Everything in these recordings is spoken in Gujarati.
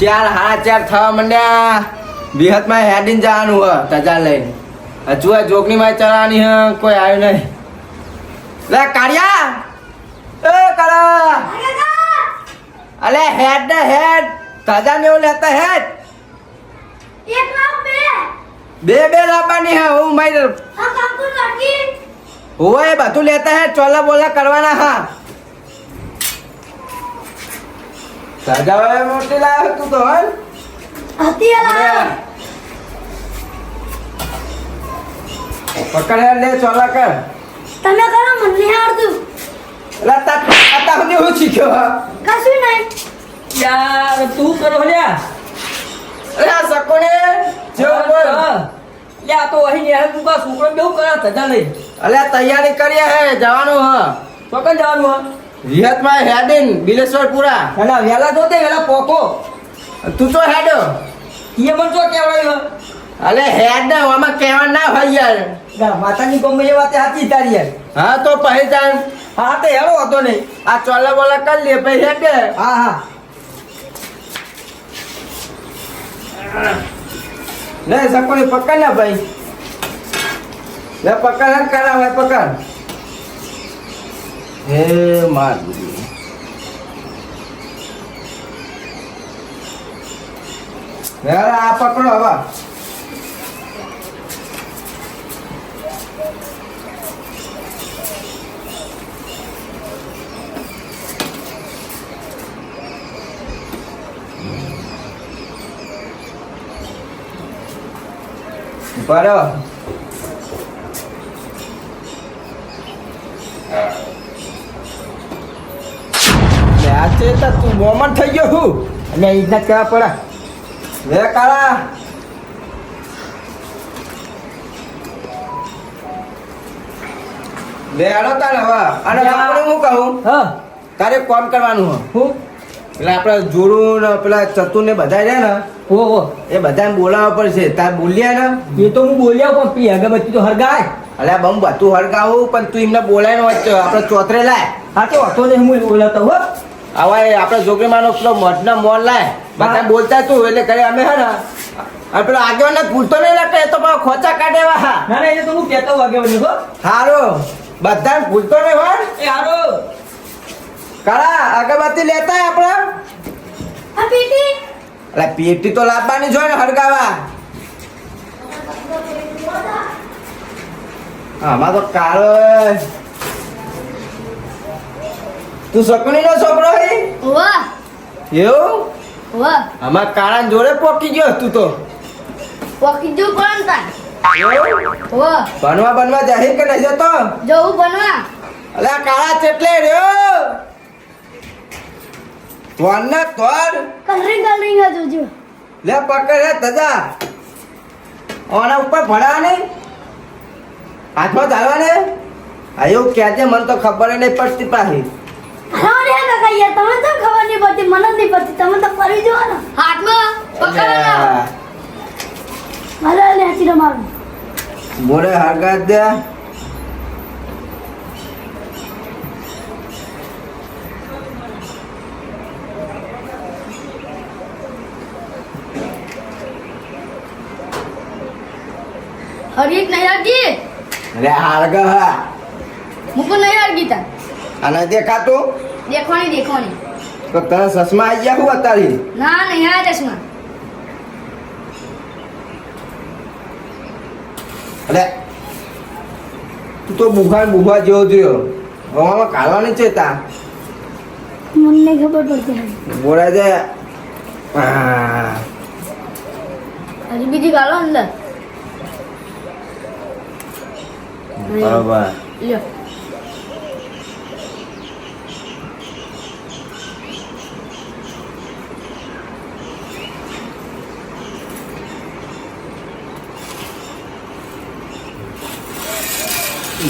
ચાર હાડા ચાર થવા માંડ્યા. વિહતમાં હેડીને જવાનું હ તજા લઈને. હજુ આ જોગણીમાં ચલાવવાની હ કોઈ આવ્યું નહીં. લે કાળિયા! એ કાળા! અલે હેડ ને હેડ. તાજા ને એવું લેતા હેડ. બે. બે બે લાવવાની હે હું મારી હોય બધું લેતા હે ચોલા બોલા કરવાના હા. તાજા મોટી લાવ્યો તું તો હન? હતી અલા પકડ હેડ લે ચોલા કર. તમે કરો મને નહીં આવડતું. એટલે તા આતા સુધી હું શીખ્યો કશું નહીં. યાર તું કરો લ્યા અરે સકોને જો બોલ. લ્યા તો અહીં યાર તું કા છોકરો બેવું કરા તજા લઈ. અલ્યા તૈયારી કરી હે જવાનું હ. ચોકન જવાનું હા? વિહતમાં હેડીન બિલેશ્વર પુરા એના વેલા તો તે વેલા પોકો. તું તો હેડો. એ મન તો કેવડાયું અલે હેડ ને આમાં કહેવા ના ભાઈ યાર. માતાની ગમે એ વાત સાચી તારી યાર. હા તો પહેચાન. હા તે હેરો હતો નહીં. આ ચોલા બોલા કરી લે પછી હેડ. હા હા. લે સકોની પકડ ને ભાઈ. લે પકડ ને કરા ભાઈ પકડ. હે માર યાર આ પકડો હવે. બરો આ તે તો તું મોમન થઈ ગયો હું અને ઇજ્જત કરવા પડે. લે કાળા. લે આડો તાર હવે. અને આપણે હું કહું? હા. તારે કોમ કરવાનું હું? એટલે આપણે જોડું ને પેલા ચતુર ને બધા રહ્યા ને ઓ ઓ એ બધાને બોલાવવા પડશે. તાર બોલ્યા ને? એ તો હું બોલ્યા પણ પી અગરબત્તી તો હરગાય. અલ્યા બમ બધું હરગાવું પણ તું એમને બોલાય ને આપણે ચોતરે લાય. હા તો હતો ને હું બોલાતો હો. હવે આપણે જોગીમાનો પેલો ના મોન લાય. બધા બોલતા તું એટલે કરે અમે હે ને અને પેલો આગેવાને ભૂલતો નહીં લાગતો એ તો પાછો ખોચા કાઢે એવા. ના ના એ તો હું કહેતો આગેવાન હો. હારો બધા ભૂલતો નહીં હોય? એ હારો. કાળા અગરબત્તી લેતા આપણે? પેટી? અરે એટલે પેટી તો લાવવાની જ હોય ને હરગાવા આમાં તો કાળો તું શકુની નો છોકરો હે? વાહ એવું? વાહ આમાં કાળા જોડે પોકી ગયો તું તો. પોકી જો કોણ તા વાહ બનવા બનવા જાહેર કે નહીં જતો? જવું બનવા. અલે કાળા ચેટલે રહ્યો? તોડ ને તોડ કલરિંગ કલરિંગ જોજો. લે પકડ રે તજા ઓના ઉપર ભણા નહીં હાથમાં ચાલવા ને આયો કહેજે મને તો ખબર નહીં પડતી પાછી હા રે કાકા યાર તમને તો ખબર નહીં પડતી? મને નહીં પડતી. તમે તો ફરી જો ને. હાથમાં? પકડો મારે મારું. મોરે હરગાત દે. હરીક નહીં હરગી? હા. મુકુ નહીં હરગી તા અને દેખાતું? દેખવાની દેખવાની. તો તને સસમા આવી ગયા હું અત્યારે? ના નહીં આ ચશ્મા. અરે તું તો બુખા બુખા જેવો જોયો હવામાં કાલવાની છે તા મને નહીં ખબર પડતી બોલા છે હજી બીજી કાલો અંદર. બરાબર. લ્યો.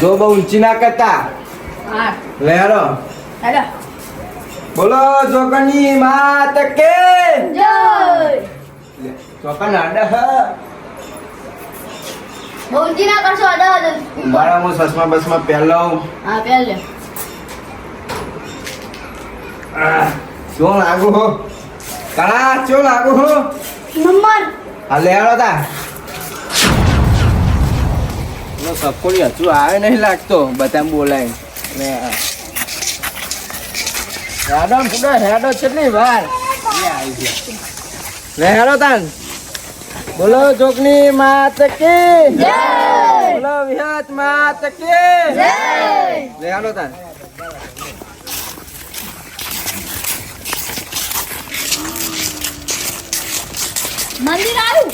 જો બહુ ઊંચી ના કરતા. હા. લે હેલો. બોલો જોકની માત કે જય. ચોકન આડા હ. ના કરશો અડા મારા હું સસમા બસમાં પહેલો હા પહેલ શું લાગુ હો. કાળા ચો લાગુ હું. નંબર. હા તા. નો સપકોડી હજુ આવે નહીં લાગતો બધા બોલાય. આ. હેડો ને ફૂડો હેડો કેટલી વાર? આવી હેડો તાન. બોલો જોગની માત કી. બોલો વિહત માત કી. જય. હેડો તાન. મંદિર આવ્યું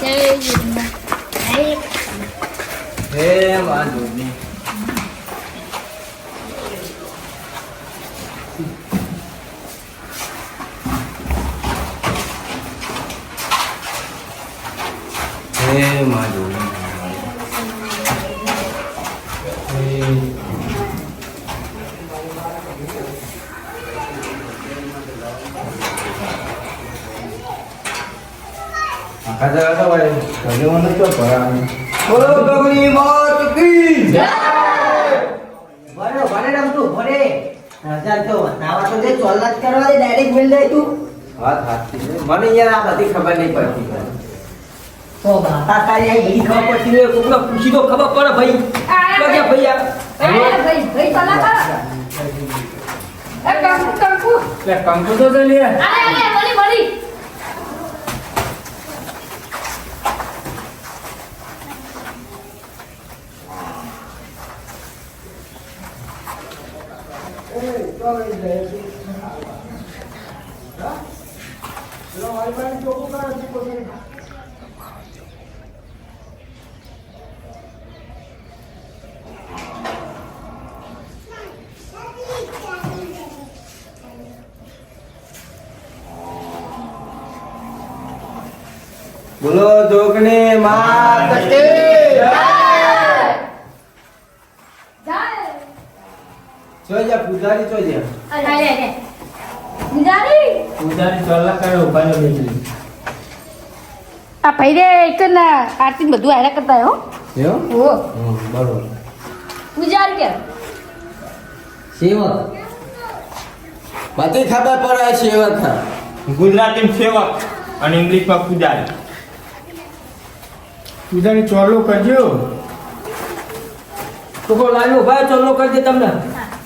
જય. હે માં જોગની હે માં જોગની આખા જગા તો ભાઈ ભગવાન તો ભરાવાનું બોલો ગગની માત કી જય ભરે રમતું ભરે હજાર તો નાવા તો જે કરવા દે ડાયરેક્ટ મિલ જાય તું વાત સાચી છે. મને યાર આ બધી ખબર નહીં પડતી તો માતા તારી આ એવી ખબર પડતી હોય કોકને પૂછી તો ખબર પડે ભાઈ ક્યાં ભૈયા ભાઈ ભાઈ ચલા એ કંકુ કંકુ લે કંકુ તો તો લે અરે બોલો જોગની માત કી જોજે પૂજારી જોજે અરે અરે ગુજારી પૂજારી ચોલા કરે ઊભા નો બેઠી આ ભાઈ રે એક ના આરતી બધું આયા કરતા હો. એવો? ઓ. બરોબર. ગુજારી કે સેવક. બધી ખબર પડે સેવક ગુજરાતી સેવક અને ઇંગ્લિશમાં પૂજારી. પૂજારી ચોરલો કરજો. કોકો લાવ્યો? ભાઈ ચોલ્લો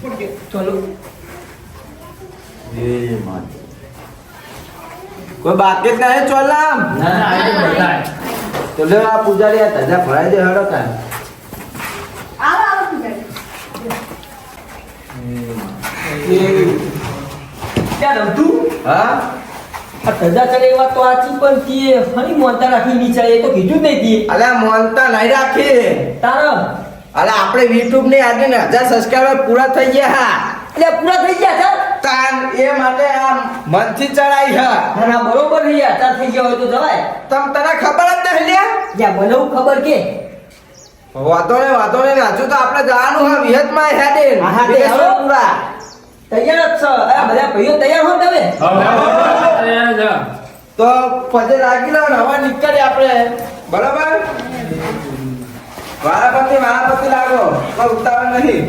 ચોલો. એ ચોલ્લો કોઈ બાકી જ નહીં ચોલામ? ના ના આ તો તો લે આ પૂજારી આ ધજા ભરાઈ દે હડો કા આવો આવો પૂજારી. ક્યાં રમતું? હા? આ ધજા ચડે એવા તો આચી પણ કીએ. ફરી મોનતા રાખી નીચે એ તો કીધું જ નહીં તી અલ્યા મોનતા નહીં રાખી. તારા અલ્યા આપણે યુટ્યુબની આજે ને હજાર સબસ્ક્રાઈબર પૂરા થઈ ગયા હા. એટલે પૂરા થઈ ગયા ચાલ તાન એ માટે આ મનથી ચડાઈ હા. ના બરોબર થઈ ગયા ચાલ થઈ ગયા હોય તો જવાય. તમ તને ખબર જ નહીં લ્યા. યા મને હું ખબર કે. વાતો ને વાતો ને હજુ તો આપણે જવાનું હા વિહતમાં હેડે હા, હા, તે પૂરા. તૈયાર જ છો. આ બધા ભાઈઓ તૈયાર હો તમે? તૈયાર જ. તો પછી લાગી લો નવા હવે નીકળીએ આપણે. બરાબર? વારાપતિ વારાપતિ લાગો કોઈ ઉતાવળ નહીં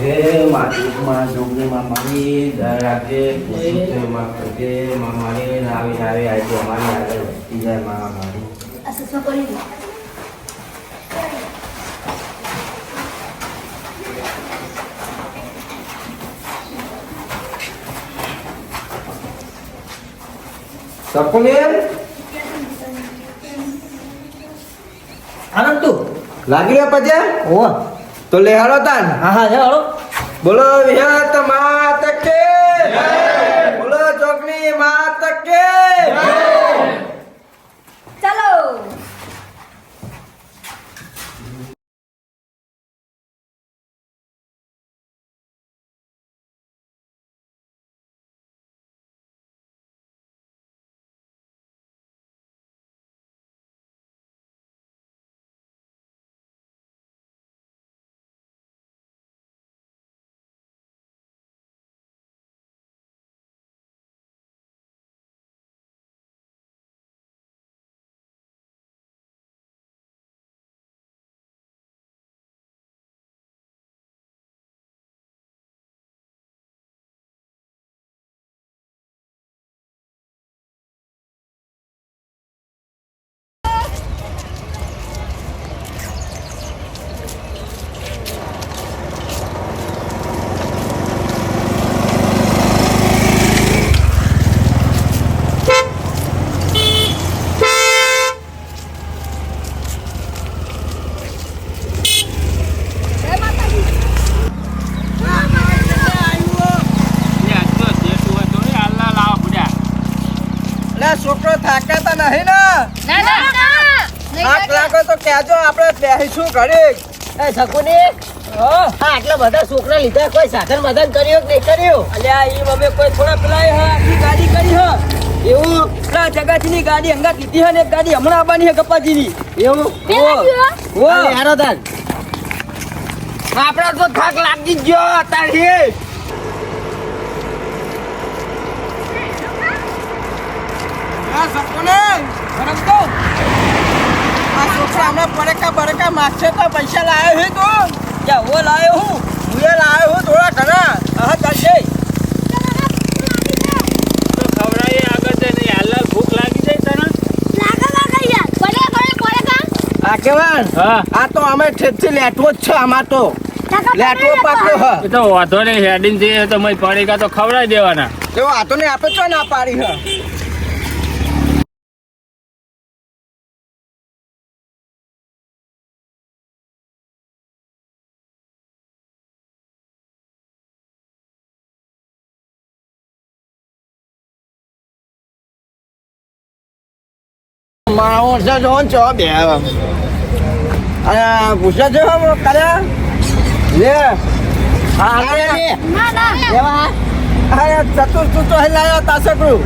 હે માટી માં જોગની માં મારી દર રાખે ખુશી માં કરજે માં મારી નાવી નાવી આજે અમારી આગળ વધતી જાય માં મારી આ સસમા કરી દો સપુનેર આનંદ તું લાગી રહ્યો પછી ઓ તો લે હાલો તાન હા હા હાલો બોલો વિહત માત કે બોલો ચોકની માત કે છોકરો થાકાતા નહીં ને? ના ના ના. થાક તો કહેજો આપણે બેસીશું ઘડી એ શકુની? હા? આટલા બધા છોકરા લીધા કોઈ સાધન મધન કર્યું કે નહીં કર્યું? અલ્યા ઈ અમે કોઈ થોડા પેલા આખી ગાડી કરી હ. એવું પેલા ગાડી હંગા કીધી હે ને એક ગાડી હમણાં આવવાની હે કપાજીની એવું? ઓ ઓ આપણે તો થાક લાગી જ ગયો અત્યારે પડેકા બડેકા માગશે તો પૈસા લાવ્યો છે તો. ક્યાં હું લાયો હું. હું એ લાવ્યો હું થોડા ઘણા. હા ચાલશે ખવડાવીએ આગળ જઈને. હાલ ભૂખ લાગી જાય તને? લાગા લાગા યાર. પડે પડે પડે કા? આ હા. આ તો અમે ઠેઠથી લેટવો જ છે આમાં તો. લેટવો પાક્યો હ. એ તો વાંધો નહીં હેડિંગ જઈએ તો મય પડેગા તો ખવડાવી દેવાના. એવો આ તો ને આપે તો ના પાડી હ. માણસો જોન છે હમ કરે? લે. હા લે. ના ના લેવા. હા ચતુર તું તો હેલાયો તાસકડું.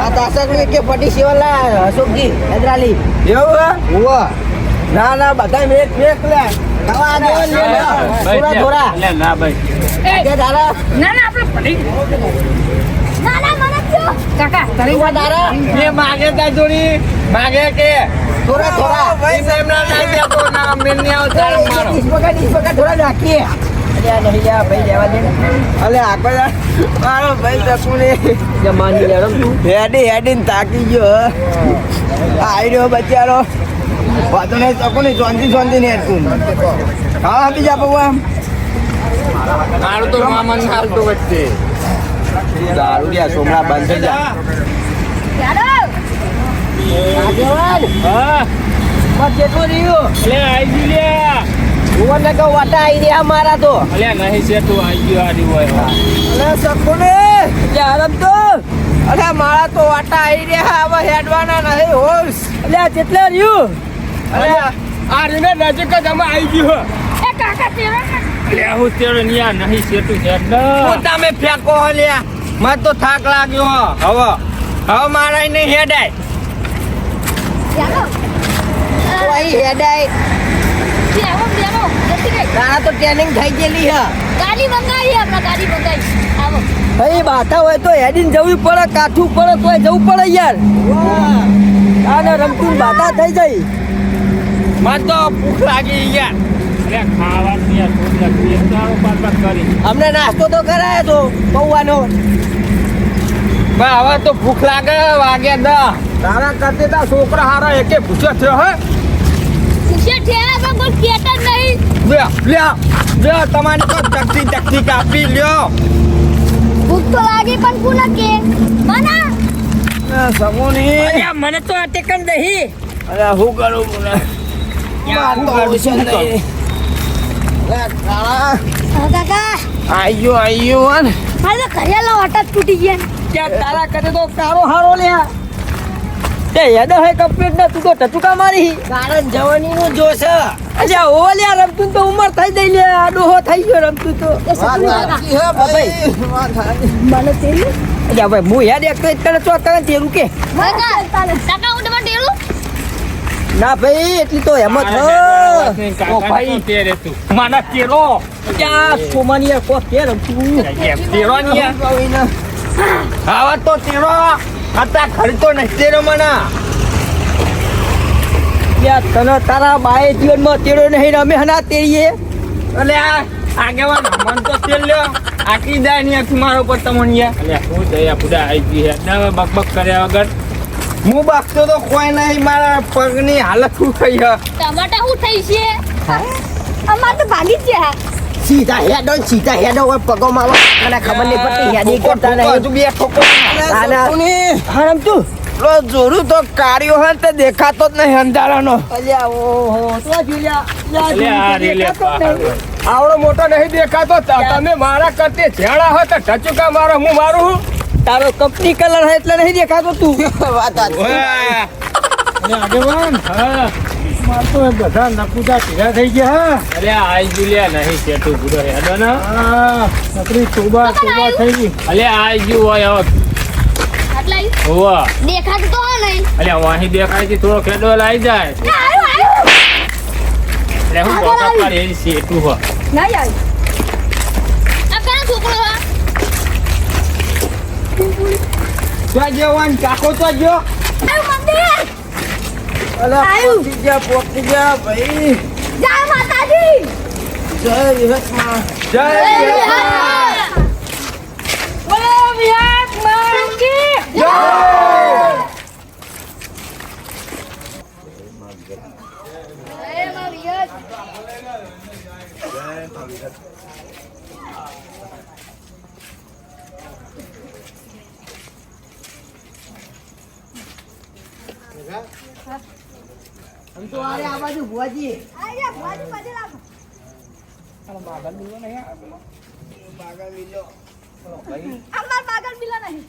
આ દાસકડી કે પટી શિવલા અશોકજી હૈદરાલી. એવું ઉવા. ના ના બધા મેક મેક લે. ખાવા દે લે લે. થોડા થોડા લે ના ભાઈ. કે તારા ના ના આપણે પડી ના ના મને કયો કાકા તારા એ માગે તા જોડી માગે કે? થોડા થોડા. ભાઈ સાહેબ. ના લઈ ગયા તો ના મેલની આવતા મારો. થોડા તું. હા. બીજા બહુ મારું તો વચ્ચે. દારૂ યા સોમડા બંધ થઈ જા. કેટલું રહ્યું લે આવી ગયું ઉવા ને કહો વાટા આઈ રહ્યા મારા તો અલ્યા નહીં છે તું આવી ગયો આ હોય. અલે સકુને અલ્યા રમ તો. અલે મારા તો વાટા આઈ રહ્યા હવે હેડવાના નહીં હોશ. અલ્યા કેટલા રહ્યું? અલે આ રીને નજીક જ અમે આવી ગયું. એ કાકા તેરા અલ્યા હું તેરો નિયા નહીં છે. હું તમે ફેંકો હલ્યા મને તો થાક લાગ્યો હો. હવે હવે મારા નહીં હેડાય. ચાલો તો હેડાય. તારા તો ટ્રેનિંગ થઈ ગયેલી હ. ગાડી મંગાવી આપણે ગાડી મંગાવી. આવો. ભાઈ બાધા હોય તો હેડીને જવું પડે કાઠું પડે તોય જવું પડે યાર. આને રમતું બાતા થઈ જાય મને તો ભૂખ લાગી યાર. અમને નાસ્તો તો કરાયો તો પૌવાનો. પણ હવે તો ભૂખ લાગે વાગે દ તારા કરતે તા છોકરા હારા એકે પૂછ્યો થયો હે. પણ કોઈ કેતા નહીં. લે લે લે તમારી તો ચકતી ચકતી કાપી લ્યો. ભૂખ તો લાગી પણ કોના કે? મના? સમોની. અલ્યા મને તો અટેકન નહીં અરે હું કરું? મને માર તો નહીં કાકા. આયો આયો હન. મારે તો ઘરેલા ઓટા તૂટી ગયા ક્યાં તારા કરે તો કારો હારો લ્યા. તે યાદ હે કમ્પ્લીટ ને તું તો ટચુકા મારી. કારણ જવાની નું જોશ. અલ્યા ઓ લ્યા રમતું તો ઉમર થઈ ગઈ લે આ ડોહો થઈ ગયો રમતું તો. ભાઈ. મને તેલું અલ્યા ભાઈ હું યાદ એક તો તને ચો તને તેરું કે. કાકા કાકા ના ભાઈ એટલી તો હેમત હ. ભાઈ તેરે તું માના તેરો ક્યાં સોમાની યાર કોક કે રમતું તેરો આવા તો તેરો હતા ખર્ચો નહીં તેરો મના. યાર તને તારા બાએ જીવનમાં તેરો નહીં રમે હના તેરીએ. એટલે આ આગેવાન મન તો તેલ લ્યો. આકી જાય ને મારો પર તમને યાર અલ્યા હું દયા પુડા આવી ગઈ હે. ના બક બક કર્યા વગર. હું બાકતો તો કોઈ નહીં મારા પગની હાલત શું થઈ છે? ટમાટા શું થઈ છે? અમાર તો ભાગી જ છે સીધા હેડો સીધા હેડો હોય પગો મારો અને ખબર નહીં પડતી હેડી કરતા નહીં હજુ બે ઠોકો. હા તું. લો જોરું તો કાર્યો હે તે દેખાતો જ નહીં અંધારાનો. અલ્યા ઓહો તો આવડો મોટો નહીં દેખાતો. તમે મારા કરતે ઝેડા હો તો ટચુકા મારો હું મારું હું? તારો કંપની કલર હે એટલે નહીં દેખાતો તું. વાત આગેવાન હા. માર તો બધા નકુદા ભેગા થઈ ગયા અરે આઈ જુલિયા નહીં સેટુ ગુડો હેડો ને. હા નકરી તોબા તોબા થઈ ગઈ. અલે આઈ ગયું હોય હવે. હોવા. દેખાતું તો નહીં અલે વાહી દેખાય છે થોડો ખેડો લાઈ જાય. અરે હું બોકા પર એ સેટુ હો નહીં આવ્યું ત્યાં જવાન ચાકો તો જો. પહોંચી ગયા પહોંચી ગયા ભાઈ. જય માતાજી. જય વિહતમાં જય બોલો વિરાટ માતાજી જય. આઈ જા ભુવાજી પાછળ આવો. અમાર પાગલ મિલા નહીં